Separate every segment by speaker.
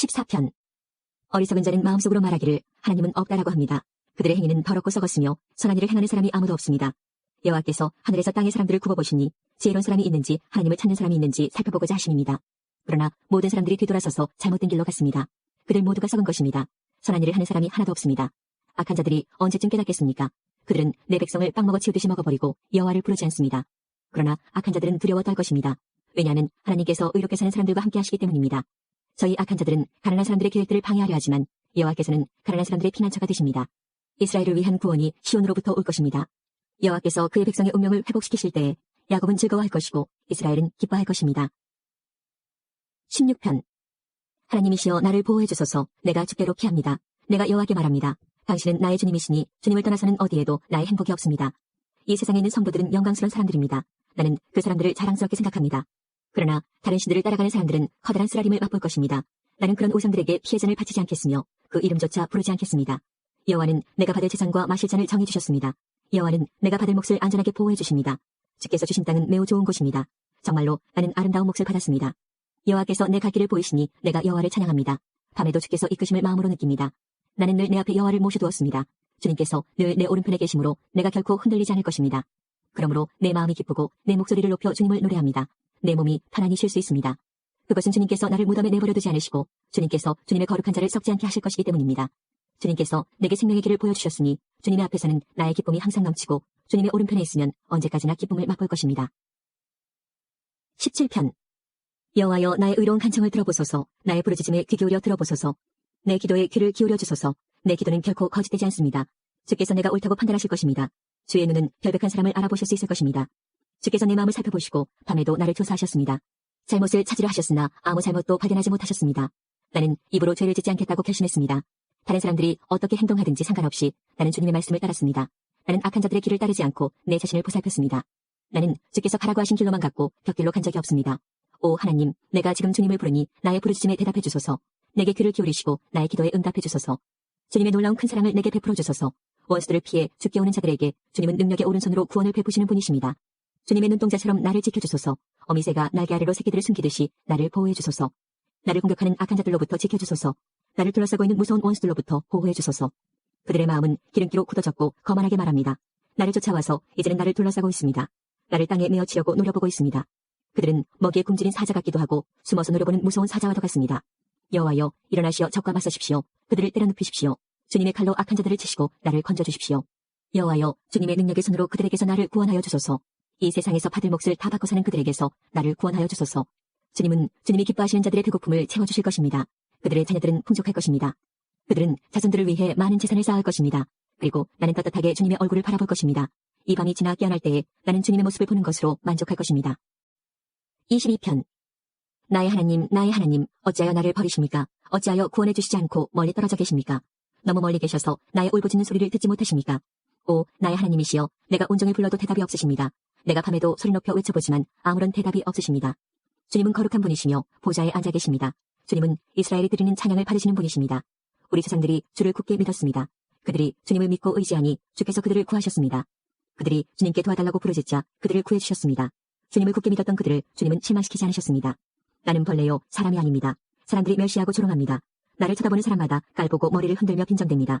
Speaker 1: 14편 어리석은 자는 마음속으로 말하기를 하나님은 없다라고 합니다. 그들의 행위는 더럽고 썩었으며 선한 일을 행하는 사람이 아무도 없습니다. 여호와께서 하늘에서 땅의 사람들을 굽어보시니 지혜로운 사람이 있는지 하나님을 찾는 사람이 있는지 살펴보고자 하심입니다. 그러나 모든 사람들이 뒤돌아서서 잘못된 길로 갔습니다. 그들 모두가 썩은 것입니다. 선한 일을 하는 사람이 하나도 없습니다. 악한 자들이 언제쯤 깨닫겠습니까? 그들은 내 백성을 빵 먹어 치우듯이 먹어버리고 여호와를 부르지 않습니다. 그러나 악한 자들은 두려워 떨 것입니다. 왜냐하면 하나님께서 의롭게 사는 사람들과 함께 하시기 때문입니다. 저희 악한 자들은 가난한 사람들의 계획들을 방해하려 하지만 여호와께서는 가난한 사람들의 피난처가 되십니다. 이스라엘을 위한 구원이 시온으로부터 올 것입니다. 여호와께서 그의 백성의 운명을 회복시키실 때에 야곱은 즐거워할 것이고 이스라엘은 기뻐할 것입니다. 16편 하나님이시여 나를 보호해 주소서 내가 주께로 피합니다. 내가 여호와께 말합니다. 당신은 나의 주님이시니 주님을 떠나서는 어디에도 나의 행복이 없습니다. 이 세상에 있는 성도들은 영광스러운 사람들입니다. 나는 그 사람들을 자랑스럽게 생각합니다. 그러나 다른 신들을 따라가는 사람들은 커다란 쓰라림을 맛볼 것입니다. 나는 그런 우상들에게 피해잔을 바치지 않겠으며 그 이름조차 부르지 않겠습니다. 여호와는 내가 받을 재산과 마실 잔을 정해 주셨습니다. 여호와는 내가 받을 몫을 안전하게 보호해 주십니다. 주께서 주신 땅은 매우 좋은 곳입니다. 정말로 나는 아름다운 몫을 받았습니다. 여호와께서 내 갈 길을 보이시니 내가 여호와를 찬양합니다. 밤에도 주께서 이끄심을 마음으로 느낍니다. 나는 늘 내 앞에 여호와를 모셔두었습니다. 주님께서 늘 내 오른편에 계심으로 내가 결코 흔들리지 않을 것입니다. 그러므로 내 마음이 기쁘고 내 목소리를 높여 주님을 노래합니다. 내 몸이 편안히 쉴 수 있습니다. 그것은 주님께서 나를 무덤에 내버려 두지 않으시고 주님께서 주님의 거룩한 자를 썩지 않게 하실 것이기 때문입니다. 주님께서 내게 생명의 길을 보여주셨으니 주님의 앞에서는 나의 기쁨이 항상 넘치고 주님의 오른편에 있으면 언제까지나 기쁨을 맛볼 것입니다. 17편 여호와여 나의 의로운 간청을 들어보소서 나의 부르짖음에 귀 기울여 들어보소서 내 기도에 귀를 기울여 주소서 내 기도는 결코 거짓되지 않습니다. 주께서 내가 옳다고 판단하실 것입니다. 주의 눈은 결백한 사람을 알아보실 수 있을 것입니다. 주께서 내 마음을 살펴보시고 밤에도 나를 조사하셨습니다. 잘못을 찾으려 하셨으나 아무 잘못도 발견하지 못하셨습니다. 나는 입으로 죄를 짓지 않겠다고 결심했습니다. 다른 사람들이 어떻게 행동하든지 상관없이 나는 주님의 말씀을 따랐습니다. 나는 악한 자들의 길을 따르지 않고 내 자신을 보살폈습니다. 나는 주께서 가라고 하신 길로만 갔고 벽길로 간 적이 없습니다. 오 하나님, 내가 지금 주님을 부르니 나의 부르짖음에 대답해 주소서. 내게 귀를 기울이시고 나의 기도에 응답해 주소서. 주님의 놀라운 큰 사랑을 내게 베풀어 주소서. 원수들을 피해 죽게 오는 자들에게 주님은 능력의 오른손으로 구원을 베푸시는 분이십니다. 주님의 눈동자처럼 나를 지켜주소서. 어미새가 날개 아래로 새끼들을 숨기듯이 나를 보호해 주소서. 나를 공격하는 악한 자들로부터 지켜주소서. 나를 둘러싸고 있는 무서운 원수들로부터 보호해 주소서. 그들의 마음은 기름기로 굳어졌고 거만하게 말합니다. 나를 쫓아와서 이제는 나를 둘러싸고 있습니다. 나를 땅에 메어치려고 노려보고 있습니다. 그들은 먹이에 굶주린 사자 같기도 하고 숨어서 노려보는 무서운 사자와도 같습니다. 여호와여 일어나시어 적과 맞서십시오. 그들을 때려눕히십시오. 주님의 칼로 악한 자들을 치시고 나를 건져주십시오. 여호와여 주님의 능력의 손으로 그들에게서 나를 구원하여 주소서. 이 세상에서 받을 몫을 다 받고 사는 그들에게서 나를 구원하여 주소서. 주님은 주님이 기뻐하시는 자들의 배고픔을 채워주실 것입니다. 그들의 자녀들은 풍족할 것입니다. 그들은 자손들을 위해 많은 재산을 쌓을 것입니다. 그리고 나는 떳떳하게 주님의 얼굴을 바라볼 것입니다. 이 밤이 지나 깨어날 때에 나는 주님의 모습을 보는 것으로 만족할 것입니다. 22편 나의 하나님, 나의 하나님, 어찌하여 나를 버리십니까? 어찌하여 구원해 주시지 않고 멀리 떨어져 계십니까? 너무 멀리 계셔서 나의 울부짖는 소리를 듣지 못하십니까? 오, 나의 하나님이시여, 내가 온종일 불러도 대답이 없으십니다. 내가 밤에도 소리 높여 외쳐보지만 아무런 대답이 없으십니다. 주님은 거룩한 분이시며 보좌에 앉아 계십니다. 주님은 이스라엘이 드리는 찬양을 받으시는 분이십니다. 우리 조상들이 주를 굳게 믿었습니다. 그들이 주님을 믿고 의지하니 주께서 그들을 구하셨습니다. 그들이 주님께 도와달라고 부르짖자 그들을 구해주셨습니다. 주님을 굳게 믿었던 그들을 주님은 실망시키지 않으셨습니다. 나는 벌레요 사람이 아닙니다. 사람들이 멸시하고 조롱합니다. 나를 쳐다보는 사람마다 깔보고 머리를 흔들며 빈정댑니다.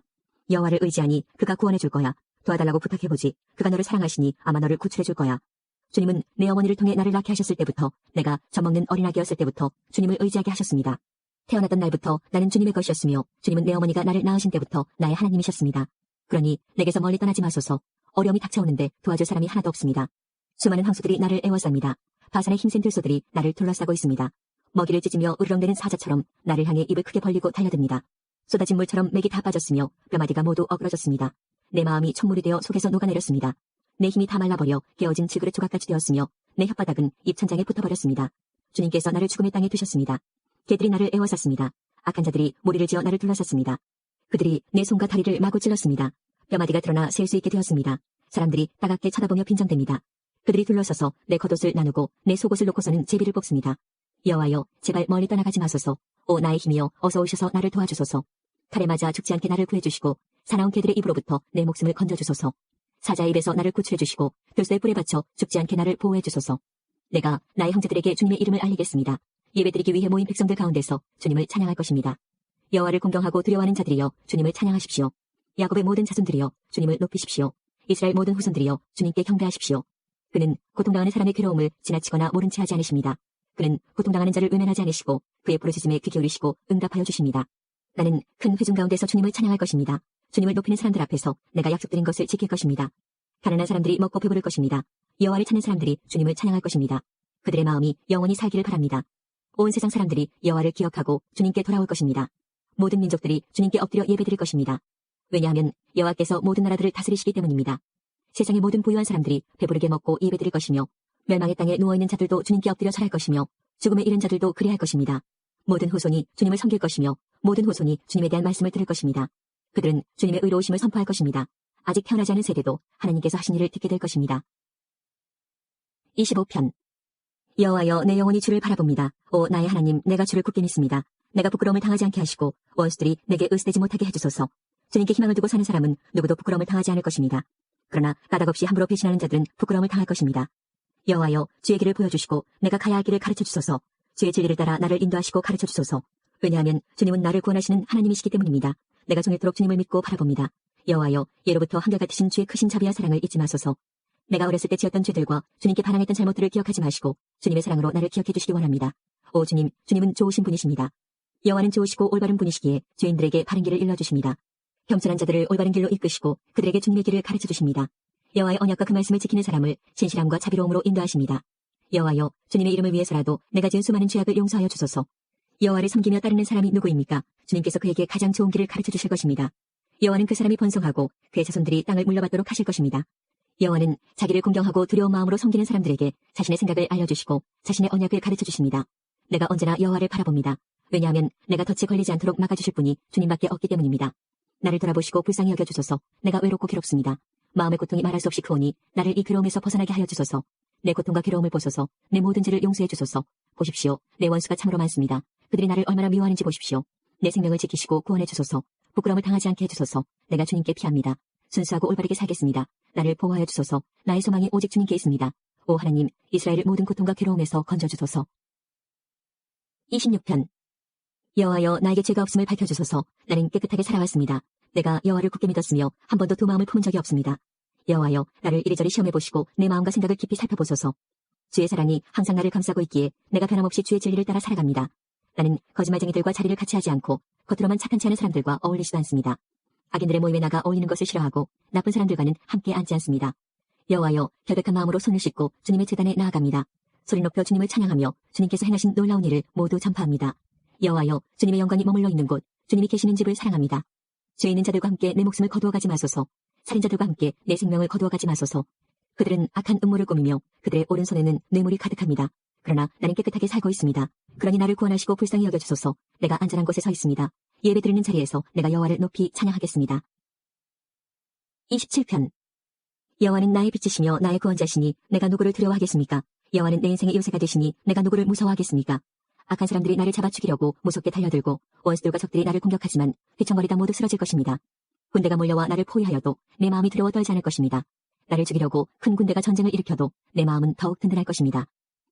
Speaker 1: 여호와를 의지하니 그가 구원해 줄 거야. 도와달라고 부탁해보지. 그가 너를 사랑하시니 아마 너를 구출해 줄 거야. 주님은 내 어머니를 통해 나를 낳게 하셨을 때부터 내가 젖먹는 어린아기였을 때부터 주님을 의지하게 하셨습니다. 태어났던 날부터 나는 주님의 것이었으며 주님은 내 어머니가 나를 낳으신 때부터 나의 하나님이셨습니다. 그러니 내게서 멀리 떠나지 마소서. 어려움이 닥쳐오는데 도와줄 사람이 하나도 없습니다. 수많은 황소들이 나를 애워쌉니다. 바산의 힘센 들소들이 나를 둘러싸고 있습니다. 먹이를 찢으며 으르렁대는 사자처럼 나를 향해 입을 크게 벌리고 달려듭니다. 쏟아진 물처럼 맥이 다 빠졌으며 뼈마디가 모두 어그러졌습니다. 내 마음이 촛물이 되어 속에서 녹아내렸습니다. 내 힘이 다 말라버려 깨어진 지그릇 조각같이 되었으며 내 혓바닥은 입천장에 붙어버렸습니다. 주님께서 나를 죽음의 땅에 두셨습니다. 개들이 나를 애워쌌습니다. 악한 자들이 무리를 지어 나를 둘러쌌습니다. 그들이 내 손과 다리를 마구 찔렀습니다. 뼈마디가 드러나 셀 수 있게 되었습니다. 사람들이 따갑게 쳐다보며 빈정댑니다. 그들이 둘러서서 내 겉옷을 나누고 내 속옷을 놓고서는 제비를 뽑습니다. 여호와여 제발 멀리 떠나가지 마소서. 오 나의 힘이여 어서 오셔서 나를 도와주소서. 칼에 맞아 죽지 않게 나를 구해주시고 사나운 개들의 입으로부터 내 목숨을 건져주소서. 사자의 입에서 나를 구출해주시고 들쇠의 뿔에 받쳐 죽지 않게 나를 보호해주소서. 내가 나의 형제들에게 주님의 이름을 알리겠습니다. 예배드리기 위해 모인 백성들 가운데서 주님을 찬양할 것입니다. 여호와를 공경하고 두려워하는 자들이여 주님을 찬양하십시오. 야곱의 모든 자손들이여 주님을 높이십시오. 이스라엘 모든 후손들이여 주님께 경배하십시오. 그는 고통당하는 사람의 괴로움을 지나치거나 모른 채 하지 않으십니다. 그는 고통당하는 자를 외면하지 않으시고 그의 부르짖음에 귀 기울이시고 응답하여 주십니다. 나는 큰 회중 가운데서 주님을 찬양할 것입니다. 주님을 높이는 사람들 앞에서 내가 약속드린 것을 지킬 것입니다. 가난한 사람들이 먹고 배부를 것입니다. 여호와를 찾는 사람들이 주님을 찬양할 것입니다. 그들의 마음이 영원히 살기를 바랍니다. 온 세상 사람들이 여호와를 기억하고 주님께 돌아올 것입니다. 모든 민족들이 주님께 엎드려 예배드릴 것입니다. 왜냐하면 여호와께서 모든 나라들을 다스리시기 때문입니다. 세상의 모든 부유한 사람들이 배부르게 먹고 예배드릴 것이며 멸망의 땅에 누워있는 자들도 주님께 엎드려 절할 것이며 죽음에 이른 자들도 그리할 것입니다. 모든 후손이 주님을 섬길 것이며 모든 후손이 주님에 대한 말씀을 들을 것입니다. 그들은 주님의 의로우심을 선포할 것입니다. 아직 태어나지 않은 세대도 하나님께서 하신 일을 듣게 될 것입니다. 25편 여호와여 내 영혼이 주를 바라봅니다. 오 나의 하나님 내가 주를 굳게 믿습니다. 내가 부끄러움을 당하지 않게 하시고 원수들이 내게 의스되지 못하게 해주소서. 주님께 희망을 두고 사는 사람은 누구도 부끄러움을 당하지 않을 것입니다. 그러나 까닭없이 함부로 배신하는 자들은 부끄러움을 당할 것입니다. 여호와여 주의 길을 보여주시고 내가 가야 할 길을 가르쳐 주소서. 주의 진리를 따라 나를 인도하시고 가르쳐 주소서. 왜냐하면 주님은 나를 구원하시는 하나님이시기 때문입니다. 내가 종일토록 주님을 믿고 바라봅니다. 여호와여 예로부터 한결같으신 주의 크신 자비와 사랑을 잊지 마소서. 내가 어렸을 때 지었던 죄들과 주님께 반항했던 잘못들을 기억하지 마시고 주님의 사랑으로 나를 기억해 주시기 원합니다. 오 주님, 주님은 좋으신 분이십니다. 여호와는 좋으시고 올바른 분이시기에 죄인들에게 바른 길을 일러주십니다. 겸손한 자들을 올바른 길로 이끄시고 그들에게 주님의 길을 가르쳐 주십니다. 여호와의 언약과 그 말씀을 지키는 사람을 신실함과 자비로움으로 인도하십니다. 여호와여, 주님의 이름을 위해서라도 내가 지은 수많은 죄악을 용서하여 주소서. 여호와를 섬기며 따르는 사람이 누구입니까? 주님께서 그에게 가장 좋은 길을 가르쳐 주실 것입니다. 여호와는 그 사람이 번성하고 그의 자손들이 땅을 물려받도록 하실 것입니다. 여호와는 자기를 공경하고 두려운 마음으로 섬기는 사람들에게 자신의 생각을 알려주시고 자신의 언약을 가르쳐 주십니다. 내가 언제나 여호와를 바라봅니다. 왜냐하면 내가 덫에 걸리지 않도록 막아주실 분이 주님밖에 없기 때문입니다. 나를 돌아보시고 불쌍히 여겨주소서. 내가 외롭고 괴롭습니다. 마음의 고통이 말할 수 없이 크오니 나를 이 괴로움에서 벗어나게 하여 주소서. 내 고통과 괴로움을 보소서. 내 모든 죄를 용서해 주소서. 보십시오. 내 원수가 참으로 많습니다. 그들이 나를 얼마나 미워하는지 보십시오. 내 생명을 지키시고 구원해 주소서. 부끄러움을 당하지 않게 해주소서. 내가 주님께 피합니다. 순수하고 올바르게 살겠습니다. 나를 보호하여 주소서. 나의 소망이 오직 주님께 있습니다. 오 하나님, 이스라엘을 모든 고통과 괴로움에서 건져주소서. 26편 여호와여 나에게 죄가 없음을 밝혀주소서. 나는 깨끗하게 살아왔습니다. 내가 여호와를 굳게 믿었으며 한 번도 두 마음을 품은 적이 없습니다. 여호와여 나를 이리저리 시험해 보시고 내 마음과 생각을 깊이 살펴보소서. 주의 사랑이 항상 나를 감싸고 있기에 내가 변함없이 주의 진리를 따라 살아갑니다. 나는 거짓말쟁이들과 자리를 같이 하지 않고 겉으로만 착한치 않은 사람들과 어울리지도 않습니다. 악인들의 모임에 나가 어울리는 것을 싫어하고 나쁜 사람들과는 함께 앉지 않습니다. 여호와여 결백한 마음으로 손을 씻고 주님의 재단에 나아갑니다. 소리 높여 주님을 찬양하며 주님께서 행하신 놀라운 일을 모두 전파합니다. 여호와여 주님의 영광이 머물러 있는 곳 주님이 계시는 집을 사랑합니다. 죄 있는 자들과 함께 내 목숨을 거두어 가지 마소서. 살인자들과 함께 내 생명을 거두어가지 마소서. 그들은 악한 음모를 꾸미며 그들의 오른손에는 뇌물이 가득합니다. 그러나 나는 깨끗하게 살고 있습니다. 그러니 나를 구원하시고 불쌍히 여겨주소서. 내가 안전한 곳에 서 있습니다. 예배 드리는 자리에서 내가 여호와를 높이 찬양하겠습니다. 27편 여호와는 나의 빛이시며 나의 구원자시니 내가 누구를 두려워하겠습니까? 여호와는 내 인생의 요새가 되시니 내가 누구를 무서워하겠습니까? 악한 사람들이 나를 잡아 죽이려고 무섭게 달려들고 원수들과 적들이 나를 공격하지만 휘청거리다 모두 쓰러질 것입니다. 군대가 몰려와 나를 포위하여도 내 마음이 두려워 떨지 않을 것입니다. 나를 죽이려고 큰 군대가 전쟁을 일으켜도 내 마음은 더욱 든든할 것입니다.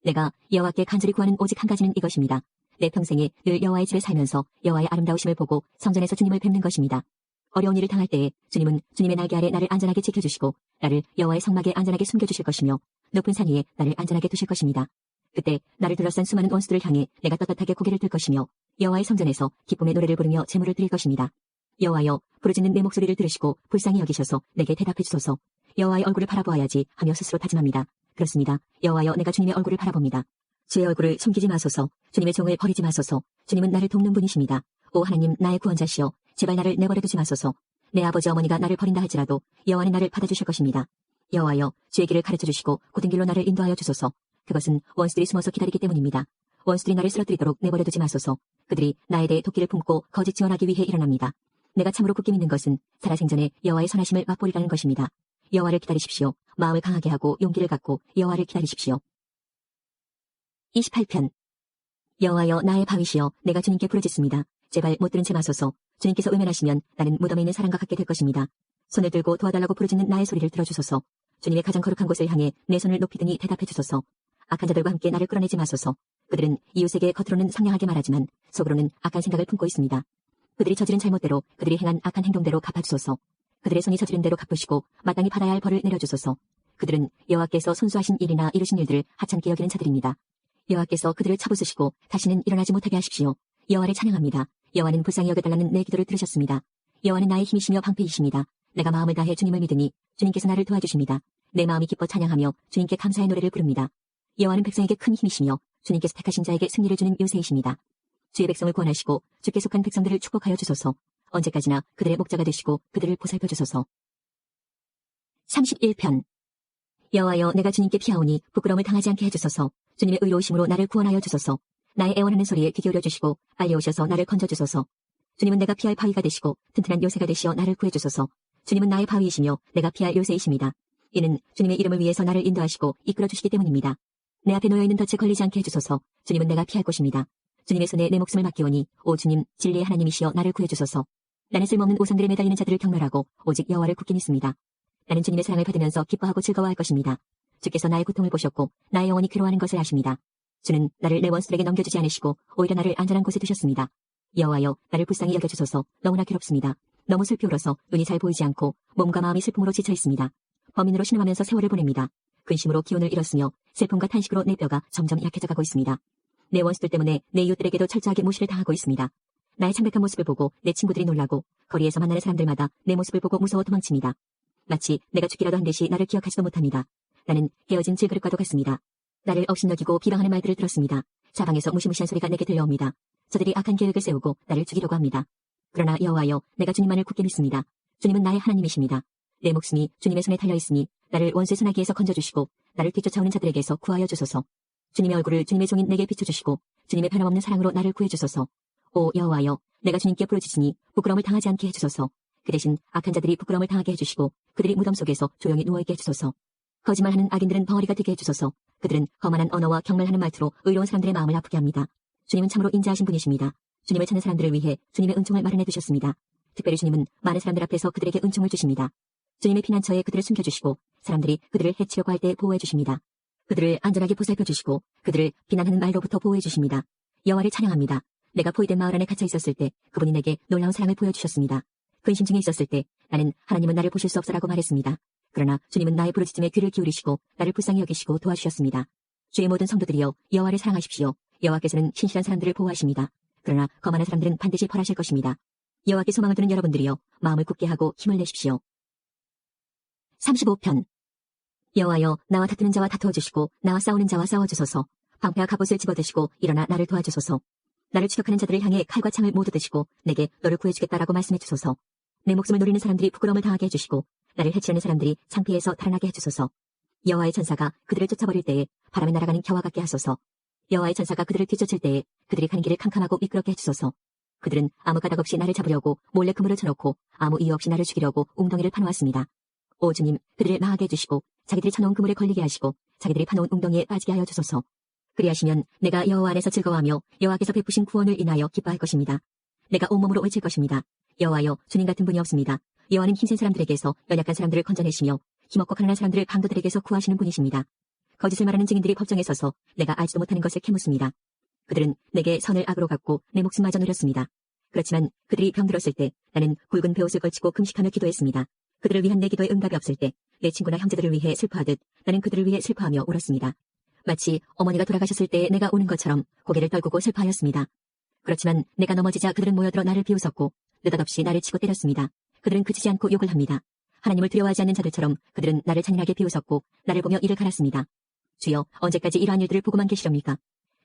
Speaker 1: 내가 여호와께 간절히 구하는 오직 한 가지는 이것입니다. 내 평생에 늘 여호와의 집에 살면서 여호와의 아름다우심을 보고 성전에서 주님을 뵙는 것입니다. 어려운 일을 당할 때에 주님은 주님의 날개 아래 나를 안전하게 지켜주시고 나를 여호와의 성막에 안전하게 숨겨주실 것이며 높은 산 위에 나를 안전하게 두실 것입니다. 그때 나를 둘러싼 수많은 원수들을 향해 내가 떳떳하게 고개를 들 것이며 여호와의 성전에서 기쁨의 노래를 부르며 제물을 드릴 것입니다. 여호와여 부르짖는 내 목소리를 들으시고 불쌍히 여기셔서 내게 대답해 주소서. 여호와의 얼굴을 바라보아야지 하며 스스로 다짐합니다. 그렇습니다. 여호와여 내가 주님의 얼굴을 바라봅니다. 주의 얼굴을 숨기지 마소서. 주님의 종을 버리지 마소서. 주님은 나를 돕는 분이십니다. 오 하나님 나의 구원자시여 제발 나를 내버려 두지 마소서. 내 아버지 어머니가 나를 버린다 할지라도 여호와는 나를 받아주실 것입니다. 여호와여 주의 길을 가르쳐 주시고 고든 길로 나를 인도하여 주소서. 그것은 원수들이 숨어서 기다리기 때문입니다. 원수들이 나를 쓰러뜨리도록 내버려 두지 마소서. 그들이 나에 대해 도끼를 품고 거짓 지원하기 위해 일어납니다. 내가 참으로 굳게 믿는 것은 살아생전에 여호와의 선하심을 맛보리라는 것입니다. 여호와를 기다리십시오. 마음을 강하게 하고 용기를 갖고 여호와를 기다리십시오. 28편 여호와여 나의 바위시여 내가 주님께 부르짖습니다. 제발 못 들은 채 마소서. 주님께서 외면하시면 나는 무덤에 있는 사람과 같게 될 것입니다. 손을 들고 도와달라고 부르짖는 나의 소리를 들어주소서. 주님의 가장 거룩한 곳을 향해 내 손을 높이 드니 대답해 주소서. 악한 자들과 함께 나를 끌어내지 마소서. 그들은 이웃에게 겉으로는 상냥하게 말하지만 속으로는 악한 생각을 품고 있습니다. 그들이 저지른 잘못대로 그들이 행한 악한 행동대로 갚아주소서. 그들의 손이 저지른 대로 갚으시고 마땅히 받아야 할 벌을 내려주소서. 그들은 여호와께서 손수하신 일이나 이루신 일들을 하찮게 여기는 자들입니다. 여호와께서 그들을 쳐부수시고 다시는 일어나지 못하게 하십시오. 여호와를 찬양합니다. 여호와는 불쌍히 여겨달라는 내 기도를 들으셨습니다. 여호와는 나의 힘이시며 방패이십니다. 내가 마음을 다해 주님을 믿으니 주님께서 나를 도와주십니다. 내 마음이 기뻐 찬양하며 주님께 감사의 노래를 부릅니다. 여호와는 백성에게 큰 힘이시며 주님께서 택하신 자에게 승리를 주는 요새이십니다. 주의 백성을 구원하시고 주께 속한 백성들을 축복하여 주소서. 언제까지나 그들의 목자가 되시고 그들을 보살펴 주소서. 31편 여호와여 내가 주님께 피하오니 부끄러움을 당하지 않게 해주소서. 주님의 의로우심으로 나를 구원하여 주소서. 나의 애원하는 소리에 귀 기울여 주시고 알려오셔서 나를 건져 주소서. 주님은 내가 피할 바위가 되시고 튼튼한 요새가 되시어 나를 구해 주소서. 주님은 나의 바위이시며 내가 피할 요새이십니다. 이는 주님의 이름을 위해서 나를 인도하시고 이끌어 주시기 때문입니다. 내 앞에 놓여 있는 덫에 걸리지 않게 해주소서. 주님은 내가 피할 곳입니다. 주님의 손에 내 목숨을 맡기오니 오 주님 진리의 하나님이시여 나를 구해 주소서. 나는 쓸모없는 우상들에 매달리는 자들을 경멸하고 오직 여호와를 굳게 믿습니다. 나는 주님의 사랑을 받으면서 기뻐하고 즐거워할 것입니다. 주께서 나의 고통을 보셨고 나의 영혼이 괴로워하는 것을 아십니다. 주는 나를 내 원수들에게 넘겨주지 않으시고 오히려 나를 안전한 곳에 두셨습니다. 여호와여 나를 불쌍히 여겨주소서 너무나 괴롭습니다. 너무 슬피 울어서 눈이 잘 보이지 않고 몸과 마음이 슬픔으로 지쳐 있습니다. 범인으로 신음하면서 세월을 보냅니다. 근심으로 기운을 잃었으며 슬픔과 탄식으로 내 뼈가 점점 약해져 가고 있습니다. 내 원수들 때문에 내 이웃들에게도 철저하게 무시를 당하고 있습니다. 나의 창백한 모습을 보고 내 친구들이 놀라고 거리에서 만나는 사람들마다 내 모습을 보고 무서워 도망칩니다. 마치 내가 죽기라도 한 듯이 나를 기억하지도 못합니다. 나는 헤어진 질그릇과도 같습니다. 나를 업신여기고 비방하는 말들을 들었습니다. 사방에서 무시무시한 소리가 내게 들려옵니다. 저들이 악한 계획을 세우고 나를 죽이려고 합니다. 그러나 여호와여 내가 주님만을 굳게 믿습니다. 주님은 나의 하나님이십니다. 내 목숨이 주님의 손에 달려 있으니 나를 원수의 손아귀에서 건져주시고 나를 뒤쫓아오는 자들에게서 구하여 주소서. 주님의 얼굴을 주님의 종인 내게 비춰주시고 주님의 변함없는 사랑으로 나를 구해주소서. 오 여호와여 내가 주님께 부르짖으니 부끄러움을 당하지 않게 해주소서. 그 대신 악한 자들이 부끄러움을 당하게 해주시고 그들이 무덤 속에서 조용히 누워있게 해주소서. 거짓말하는 악인들은 벙어리가 되게 해주소서. 그들은 거만한 언어와 경멸하는 말투로 의로운 사람들의 마음을 아프게 합니다. 주님은 참으로 인자하신 분이십니다. 주님을 찾는 사람들을 위해 주님의 은총을 마련해 두셨습니다. 특별히 주님은 많은 사람들 앞에서 그들에게 은총을 주십니다. 주님의 피난처에 그들을 숨겨주시고 사람들이 그들을 해치려고 할 때 보호해 주십니다. 그들을 안전하게 보살펴 주시고 그들을 비난하는 말로부터 보호해 주십니다. 여호와를 찬양합니다. 내가 포위된 마을 안에 갇혀 있었을 때 그분이 내게 놀라운 사랑을 보여주셨습니다. 근심 중에 있었을 때 나는 하나님은 나를 보실 수 없어라고 말했습니다. 그러나 주님은 나의 부르짖음에 귀를 기울이시고 나를 불쌍히 여기시고 도와주셨습니다. 주의 모든 성도들이여 여호와를 사랑하십시오. 여호와께서는 신실한 사람들을 보호하십니다. 그러나 거만한 사람들은 반드시 벌하실 것입니다. 여호와께 소망을 두는 여러분들이여 마음을 굳게 하고 힘을 내십시오. 35편 여호와여 나와 다투는 자와 다투어 주시고 나와 싸우는 자와 싸워 주소서. 방패와 갑옷을 집어드시고 일어나 나를 도와주소서. 나를 추격하는 자들을 향해 칼과 창을 모두 드시고 내게 너를 구해주겠다라고 말씀해 주소서. 내 목숨을 노리는 사람들이 부끄러움을 당하게 해주시고 나를 해치려는 사람들이 창피해서 달아나게 해주소서. 여호와의 천사가 그들을 쫓아버릴 때에 바람에 날아가는 겨와 같게 하소서. 여호와의 천사가 그들을 뒤쫓을 때에 그들이 가는 길을 캄캄하고 미끄럽게 해주소서. 그들은 아무 가닥 없이 나를 잡으려고 몰래 그물을 쳐놓고 아무 이유 없이 나를 죽이려고 웅덩이를 파놓았습니다. 오 주님, 그들을 망하게 해주시고 자기들이 쳐놓은 그물에 걸리게 하시고 자기들이 파놓은 웅덩이에 빠지게 하여 주소서. 그리하시면 내가 여호와 안에서 즐거워하며 여호와께서 베푸신 구원을 인하여 기뻐할 것입니다. 내가 온몸으로 외칠 것입니다. 여호와여, 주님 같은 분이 없습니다. 여호와는 힘센 사람들에게서 연약한 사람들을 건져내시며 힘없고 가난한 사람들을 강도들에게서 구하시는 분이십니다. 거짓을 말하는 증인들이 법정에 서서 내가 알지도 못하는 것을 캐묻습니다. 그들은 내게 선을 악으로 갚고 내 목숨마저 누렸습니다. 그렇지만 그들이 병들었을 때 나는 굵은 베옷을 걸치고 금식하며 기도했습니다. 그들을 위한 내 기도에 응답이 없을 때 내 친구나 형제들을 위해 슬퍼하듯 나는 그들을 위해 슬퍼하며 울었습니다. 마치 어머니가 돌아가셨을 때 내가 우는 것처럼 고개를 떨구고 슬퍼하였습니다. 그렇지만 내가 넘어지자 그들은 모여들어 나를 비웃었고 느닷없이 나를 치고 때렸습니다. 그들은 그치지 않고 욕을 합니다. 하나님을 두려워하지 않는 자들처럼 그들은 나를 잔인하게 비웃었고 나를 보며 이를 갈았습니다. 주여 언제까지 이러한 일들을 보고만 계시렵니까?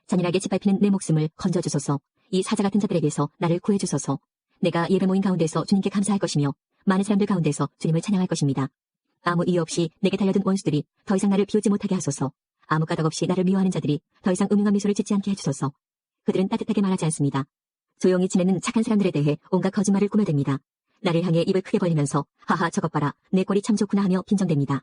Speaker 1: 잔인하게 짓밟히는 내 목숨을 건져주소서 이 사자 같은 자들에게서 나를 구해주소서 내가 예배 모임 가운데서 주님께 감사할 것이며 많은 사람들 가운데서 주님을 찬양할 것입니다. 아무 이유 없이 내게 달려든 원수들이 더 이상 나를 비우지 못하게 하소서. 아무 까닭 없이 나를 미워하는 자들이 더 이상 음흉한 미소를 짓지 않게 해주소서. 그들은 따뜻하게 말하지 않습니다. 조용히 지내는 착한 사람들에 대해 온갖 거짓말을 꾸며댑니다. 나를 향해 입을 크게 벌리면서 하하 저것 봐라 내 꼴이 참 좋구나 하며 빈정댑니다.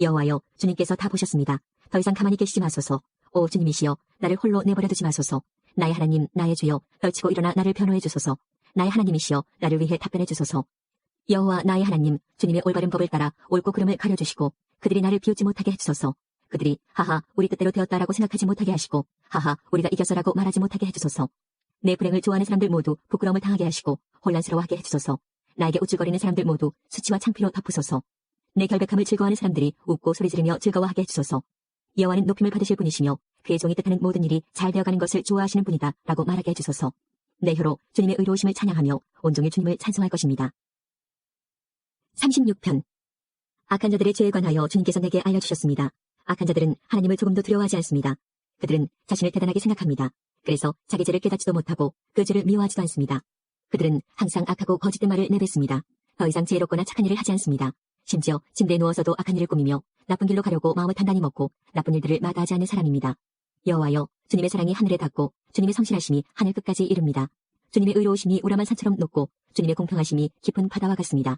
Speaker 1: 여호와여 주님께서 다 보셨습니다. 더 이상 가만히 계시지 마소서. 오 주님이시여 나를 홀로 내버려 두지 마소서. 나의 하나님 나의 주여 떨치고 일어나 나를 변호해 주소서. 나의 하나님이시여 나를 위해 답변해 주소서. 여호와 나의 하나님 주님의 올바른 법을 따라 옳고 그름을 가려주시고 그들이 나를 비웃지 못하게 해주소서 그들이 하하 우리 뜻대로 되었다라고 생각하지 못하게 하시고 하하 우리가 이겨서라고 말하지 못하게 해주소서. 내 불행을 좋아하는 사람들 모두 부끄러움을 당하게 하시고 혼란스러워하게 해주소서. 나에게 우쭐거리는 사람들 모두 수치와 창피로 덮으소서. 내 결백함을 즐거워하는 사람들이 웃고 소리 지르며 즐거워하게 해주소서. 여호와는 높임을 받으실 분이시며 그의 종이 뜻하는 모든 일이 잘 되어가는 것을 좋아하시는 분이다 라고 말하게 해주소서. 내 혀로 주님의 의로우심을 찬양하며 온종일 주님을 찬송할 것입니다. 36편 악한 자들의 죄에 관하여 주님께서 내게 알려주셨습니다. 악한 자들은 하나님을 조금도 두려워하지 않습니다. 그들은 자신을 대단하게 생각합니다. 그래서 자기 죄를 깨닫지도 못하고 그 죄를 미워하지도 않습니다. 그들은 항상 악하고 거짓된 말을 내뱉습니다. 더 이상 지혜롭거나 착한 일을 하지 않습니다. 심지어 침대에 누워서도 악한 일을 꾸미며 나쁜 길로 가려고 마음을 단단히 먹고 나쁜 일들을 마다하지 않는 사람입니다. 여호와여 주님의 사랑이 하늘에 닿고 주님의 성실하심이 하늘 끝까지 이릅니다. 주님의 의로우심이 우람한 산처럼 높고 주님의 공평하심이 깊은 바다와 같습니다.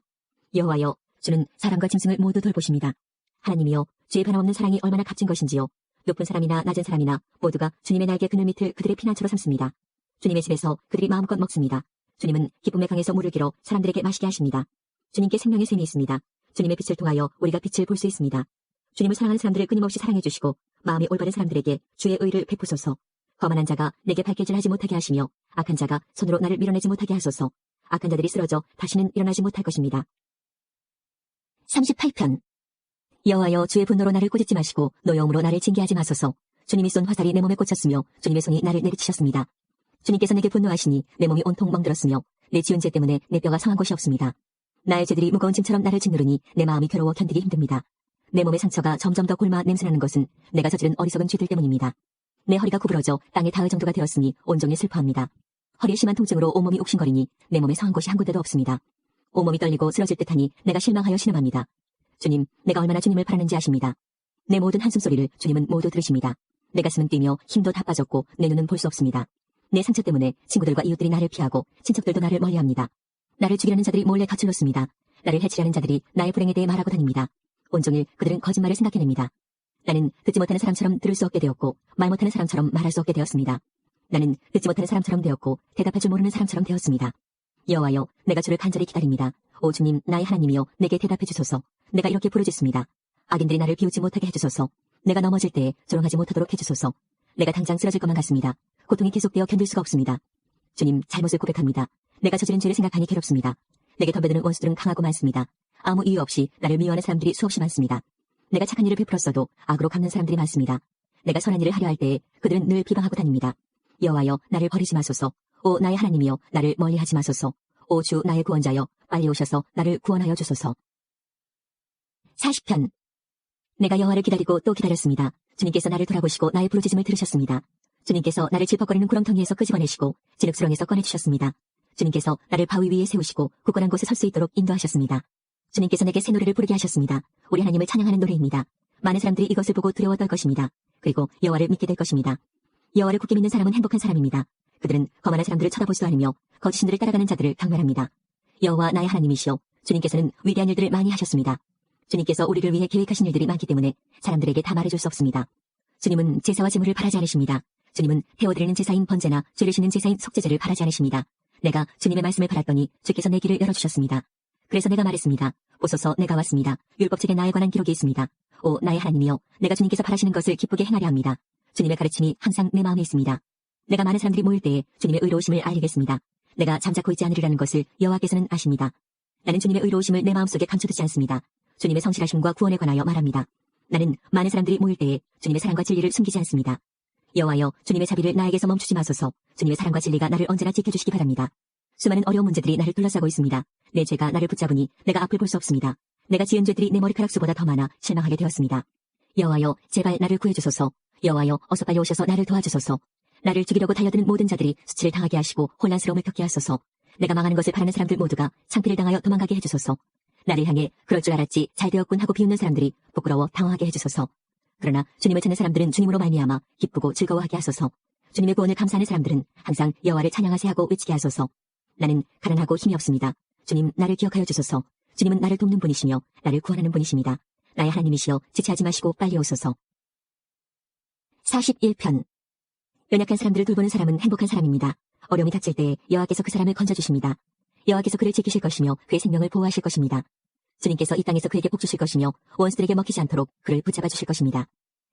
Speaker 1: 여호와여 주는 사람과 짐승을 모두 돌보십니다. 하나님이여 주의 변함 없는 사랑이 얼마나 값진 것인지요. 높은 사람이나 낮은 사람이나 모두가 주님의 날개 그늘 밑을 그들의 피난처로 삼습니다. 주님의 집에서 그들이 마음껏 먹습니다. 주님은 기쁨의 강에서 물을 길어 사람들에게 마시게 하십니다. 주님께 생명의 샘이 있습니다. 주님의 빛을 통하여 우리가 빛을 볼 수 있습니다. 주님을 사랑하는 사람들을 끊임없이 사랑해 주시고 마음이 올바른 사람들에게 주의 의를 베푸소서. 거만한 자가 내게 발길질하지 못하게 하시며 악한 자가 손으로 나를 밀어내지 못하게 하소서. 악한 자들이 쓰러져 다시는 일어나지 못할 것입니다. 38편 여호와여 주의 분노로 나를 꾸짖지 마시고 노여움으로 나를 징계하지 마소서. 주님이 쏜 화살이 내 몸에 꽂혔으며 주님의 손이 나를 내리치셨습니다. 주님께서 내게 분노하시니 내 몸이 온통 멍들었으며 내 지은 죄 때문에 내 뼈가 상한 곳이 없습니다. 나의 죄들이 무거운 짐처럼 나를 짓누르니 내 마음이 괴로워 견디기 힘듭니다. 내 몸의 상처가 점점 더 골마 냄새나는 것은 내가 저지른 어리석은 죄들 때문입니다. 내 허리가 구부러져 땅에 닿을 정도가 되었으니 온종일 슬퍼합니다. 허리에 심한 통증으로 온몸이 욱신거리니 내 몸에 상한 곳이 한 군데도 없습니다. 온몸이 떨리고 쓰러질 듯하니 내가 실망하여 신음합니다. 주님, 내가 얼마나 주님을 바라는지 아십니다. 내 모든 한숨소리를 주님은 모두 들으십니다. 내 가슴은 뛰며 힘도 다 빠졌고 내 눈은 볼 수 없습니다. 내 상처 때문에 친구들과 이웃들이 나를 피하고 친척들도 나를 멀리합니다. 나를 죽이려는 자들이 몰래 거칠렀습니다. 나를 해치려는 자들이 나의 불행에 대해 말하고 다닙니다. 온종일 그들은 거짓말을 생각해냅니다. 나는 듣지 못하는 사람처럼 들을 수 없게 되었고 말 못하는 사람처럼 말할 수 없게 되었습니다. 나는 듣지 못하는 사람처럼 되었고 대답할 줄 모르는 사람처럼 되었습니다. 여호와여, 내가 주를 간절히 기다립니다. 오 주님, 나의 하나님이여, 내게 대답해 주소서. 내가 이렇게 부르짖습니다. 악인들이 나를 비우지 못하게 해주소서. 내가 넘어질 때에 조롱하지 못하도록 해주소서. 내가 당장 쓰러질 것만 같습니다. 고통이 계속되어 견딜 수가 없습니다. 주님, 잘못을 고백합니다. 내가 저지른 죄를 생각하니 괴롭습니다. 내게 덤벼드는 원수들은 강하고 많습니다. 아무 이유 없이 나를 미워하는 사람들이 수없이 많습니다. 내가 착한 일을 베풀었어도 악으로 갚는 사람들이 많습니다. 내가 선한 일을 하려 할 때에 그들은 늘 비방하고 다닙니다. 여호와여 나를 버리지 마소서. 오 나의 하나님이여 나를 멀리 하지 마소서. 오 주 나의 구원자여 빨리 오셔서 나를 구원하여 주소서. 40편 내가 여호와를 기다리고 또 기다렸습니다. 주님께서 나를 돌아보시고 나의 부르짖음을 들으셨습니다. 주님께서 나를 질퍽거리는 구렁텅이에서 끄집어내시고 진흙수렁에서 꺼내주셨습니다. 주님께서 나를 바위 위에 세우시고 굳건한 곳에 설 수 있도록 인도하셨습니다. 주님께서 내게 새 노래를 부르게 하셨습니다. 우리 하나님을 찬양하는 노래입니다. 많은 사람들이 이것을 보고 두려워 떨 것입니다. 그리고 여호와를 믿게 될 것입니다. 여호와를 굳게 믿는 사람은 행복한 사람입니다. 그들은 거만한 사람들을 쳐다보지도 않으며 거짓 신들을 따라가는 자들을 경멸합니다. 여호와 나의 하나님이시여 주님께서는 위대한 일들을 많이 하셨습니다. 주님께서 우리를 위해 계획하신 일들이 많기 때문에 사람들에게 다 말해줄 수 없습니다. 주님은 제사와 제물을 바라지 않으십니다. 주님은 태워드리는 제사인 번제나 죄를 씻는 제사인 속죄제를 바라지 않으십니다. 내가 주님의 말씀을 바랐더니 주께서 내 길을 열어주셨습니다. 그래서 내가 말했습니다. 보소서 내가 왔습니다. 율법책에 나에 관한 기록이 있습니다. 오 나의 하나님이여 내가 주님께서 바라시는 것을 기쁘게 행하려 합니다. 주님의 가르침이 항상 내 마음에 있습니다. 내가 많은 사람들이 모일 때에 주님의 의로우심을 알리겠습니다. 내가 잠자코 있지 않으리라는 것을 여호와께서는 아십니다. 나는 주님의 의로우심을 내 마음속에 감춰두지 않습니다. 주님의 성실하심과 구원에 관하여 말합니다. 나는 많은 사람들이 모일 때에 주님의 사랑과 진리를 숨기지 않습니다. 여호와여 주님의 자비를 나에게서 멈추지 마소서 주님의 사랑과 진리가 나를 언제나 지켜주시기 바랍니다. 수많은 어려운 문제들이 나를 둘러싸고 있습니다. 내 죄가 나를 붙잡으니 내가 앞을 볼 수 없습니다. 내가 지은 죄들이 내 머리카락 수보다 더 많아 실망하게 되었습니다. 여호와여 제발 나를 구해주소서 여호와여 어서 빨리 오셔서 나를 도와주소서 나를 죽이려고 달려드는 모든 자들이 수치를 당하게 하시고 혼란스러움을 겪게 하소서. 내가 망하는 것을 바라는 사람들 모두가 창피를 당하여 도망가게 해주소서. 나를 향해 그럴 줄 알았지 잘 되었군 하고 비웃는 사람들이 부끄러워 당황하게 해주소서. 그러나 주님을 찾는 사람들은 주님으로 말미암아 기쁘고 즐거워하게 하소서. 주님의 구원을 감사하는 사람들은 항상 여호와를 찬양하세 하고 외치게 하소서. 나는 가난하고 힘이 없습니다. 주님 나를 기억하여 주소서. 주님은 나를 돕는 분이시며 나를 구원하는 분이십니다. 나의 하나님이시여 지체하지 마시고 빨리 오소서. 41편 연약한 사람들을 돌보는 사람은 행복한 사람입니다. 어려움이 닥칠 때 여호와께서 그 사람을 건져주십니다. 여호와께서 그를 지키실 것이며 그의 생명을 보호하실 것입니다. 주님께서 이 땅에서 그에게 복 주실 것이며 원수들에게 먹히지 않도록 그를 붙잡아 주실 것입니다.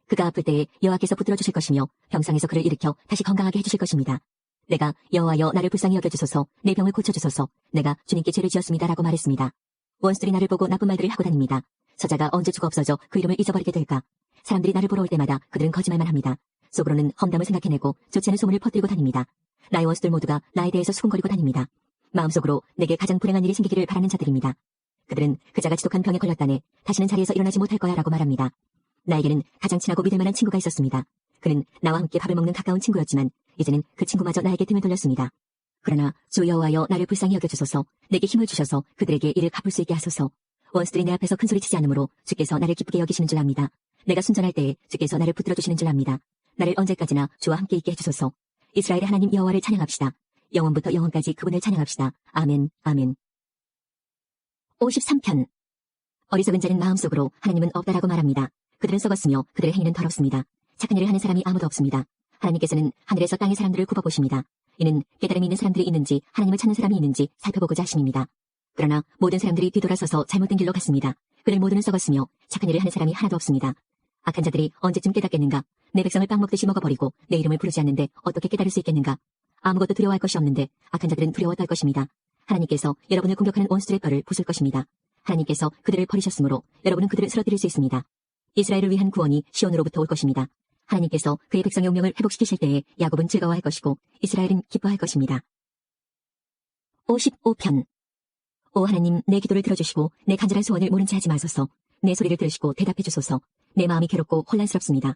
Speaker 1: 그가 아플 때에 여호와께서 붙들어 주실 것이며 병상에서 그를 일으켜 다시 건강하게 해주실 것입니다. 내가 여호와여 나를 불쌍히 여겨주소서 내 병을 고쳐주소서 내가 주님께 죄를 지었습니다라고 말했습니다. 원수들이 나를 보고 나쁜 말들을 하고 다닙니다. 저자가 언제 죽어 없어져 그 이름을 잊어버리게 될까? 사람들이 나를 보러 올 때마다 그들은 거짓말만 합니다. 속으로는 험담을 생각해내고 좋지 않은 소문을 퍼뜨리고 다닙니다. 나의 원수들 모두가 나에 대해서 수군거리고 다닙니다. 마음속으로 내게 가장 불행한 일이 생기기를 바라는 자들입니다. 그들은 그자가 지독한 병에 걸렸다네 다시는 자리에서 일어나지 못할 거야 라고 말합니다. 나에게는 가장 친하고 믿을 만한 친구가 있었습니다. 그는 나와 함께 밥을 먹는 가까운 친구였지만 이제는 그 친구마저 나에게 등을 돌렸습니다. 그러나 주 여호와여 나를 불쌍히 여겨주소서 내게 힘을 주셔서 그들에게 이를 갚을 수 있게 하소서 원수들이 내 앞에서 큰소리치지 않으므로 주께서 나를 기쁘게 여기시는 줄 압니다. 내가 순전할 때에 주께서 나를 붙들어 주시는 줄 압니다. 나를 언제까지나 주와 함께 있게 해주소서 이스라엘의 하나님 여호와를 찬양합시다. 영원부터 영원까지 그분을 찬양합시다. 아멘, 아멘. 53편 어리석은 자는 마음속으로 하나님은 없다라고 말합니다. 그들은 썩었으며 그들의 행위는 더럽습니다. 착한 일을 하는 사람이 아무도 없습니다. 하나님께서는 하늘에서 땅의 사람들을 굽어보십니다. 이는 깨달음이 있는 사람들이 있는지 하나님을 찾는 사람이 있는지 살펴보고자 하심입니다. 그러나 모든 사람들이 뒤돌아서서 잘못된 길로 갔습니다. 그들 모두는 썩었으며 착한 일을 하는 사람이 하나도 없습니다. 악한 자들이 언제쯤 깨닫겠는가? 내 백성을 빵 먹듯이 먹어버리고 내 이름을 부르지 않는데 어떻게 깨달을 수 있겠는가? 아무것도 두려워할 것이 없는데 악한 자들은 두려워 떨 것입니다. 하나님께서 여러분을 공격하는 원수들의 펄을 부술 것입니다. 하나님께서 그들을 버리셨으므로 여러분은 그들을 쓰러뜨릴 수 있습니다. 이스라엘을 위한 구원이 시온으로부터 올 것입니다. 하나님께서 그의 백성의 운명을 회복시키실 때에 야곱은 즐거워할 것이고 이스라엘은 기뻐할 것입니다. 55편 오 하나님 내 기도를 들어주시고 내 간절한 소원을 모른 채 하지 마소서 내 소리를 들으시고 대답해 주소서 내 마음이 괴롭고 혼란스럽습니다.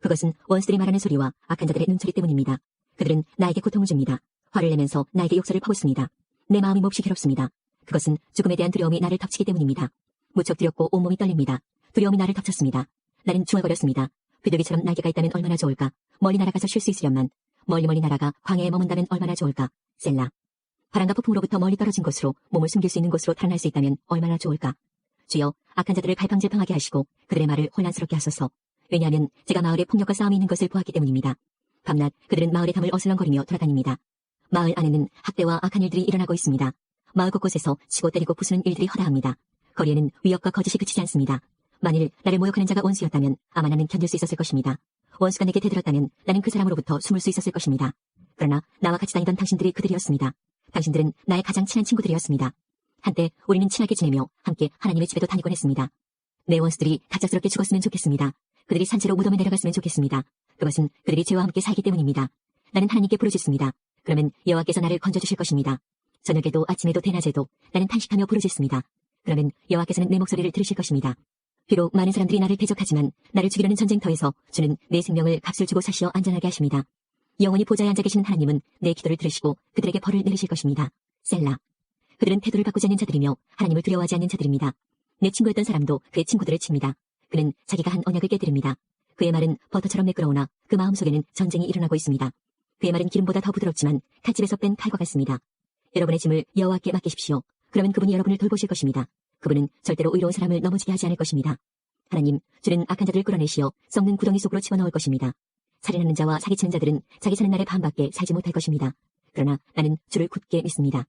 Speaker 1: 그것은 원수들이 말하는 소리와 악한 자들의 눈소리 때문입니다. 그들은 나에게 고통을 줍니다. 화를 내면서 나에게 욕설을 퍼붓습니다. 내 마음이 몹시 괴롭습니다. 그것은 죽음에 대한 두려움이 나를 덮치기 때문입니다. 무척 두렵고 온몸이 떨립니다. 두려움이 나를 덮쳤습니다. 나는 중얼거렸습니다. 비둘기처럼 날개가 있다면 얼마나 좋을까. 멀리 날아가서 쉴 수 있으련만. 멀리 멀리 날아가 광해에 머문다면 얼마나 좋을까. 셀라. 바람과 폭풍으로부터 멀리 떨어진 곳으로 몸을 숨길 수 있는 곳으로 탈환할 수 있다면 얼마나 좋을까. 주여 악한 자들을 갈팡질팡하게 하시고 그들의 말을 혼란스럽게 하소서. 왜냐하면 제가 마을에 폭력과 싸움이 있는 것을 보았기 때문입니다. 밤낮 그들은 마을의 담을 어슬렁거리며 돌아다닙니다. 마을 안에는 학대와 악한 일들이 일어나고 있습니다. 마을 곳곳에서 치고 때리고 부수는 일들이 허다합니다. 거리에는 위협과 거짓이 그치지 않습니다. 만일 나를 모욕하는 자가 원수였다면 아마 나는 견딜 수 있었을 것입니다. 원수가 내게 대들었다면 나는 그 사람으로부터 숨을 수 있었을 것입니다. 그러나 나와 같이 다니던 당신들이 그들이었습니다. 당신들은 나의 가장 친한 친구들이었습니다. 한때 우리는 친하게 지내며 함께 하나님의 집에도 다니곤 했습니다. 내 원수들이 갑작스럽게 죽었으면 좋겠습니다. 그들이 산채로 무덤에 내려갔으면 좋겠습니다. 그것은 그들이 죄와 함께 살기 때문입니다. 나는 하나님께 부르짖습니다. 그러면 여호와께서 나를 건져주실 것입니다. 저녁에도 아침에도 대낮에도 나는 탄식하며 부르짖습니다. 그러면 여호와께서는 내 목소리를 들으실 것입니다. 비록 많은 사람들이 나를 대적하지만 나를 죽이려는 전쟁터에서 주는 내 생명을 값을 주고 사시어 안전하게 하십니다. 영원히 보좌에 앉아 계시는 하나님은 내 기도를 들으시고 그들에게 벌을 내리실 것입니다. 셀라. 그들은 태도를 바꾸지 않는 자들이며 하나님을 두려워하지 않는 자들입니다. 내 친구였던 사람도 그의 친구들을 칩니다. 그는 자기가 한 언약을 깨뜨립니다. 그의 말은 버터처럼 매끄러우나 그 마음속에는 전쟁이 일어나고 있습니다. 그의 말은 기름보다 더 부드럽지만 칼집에서 뺀 칼과 같습니다. 여러분의 짐을 여호와께 맡기십시오. 그러면 그분이 여러분을 돌보실 것입니다. 그분은 절대로 의로운 사람을 넘어지게 하지 않을 것입니다. 하나님, 주는 악한 자들을 끌어내시어 썩는 구덩이 속으로 집어넣을 것입니다. 살인하는 자와 사기치는 자들은 자기 사는 날의 반밖에 살지 못할 것입니다. 그러나 나는 주를 굳게 믿습니다.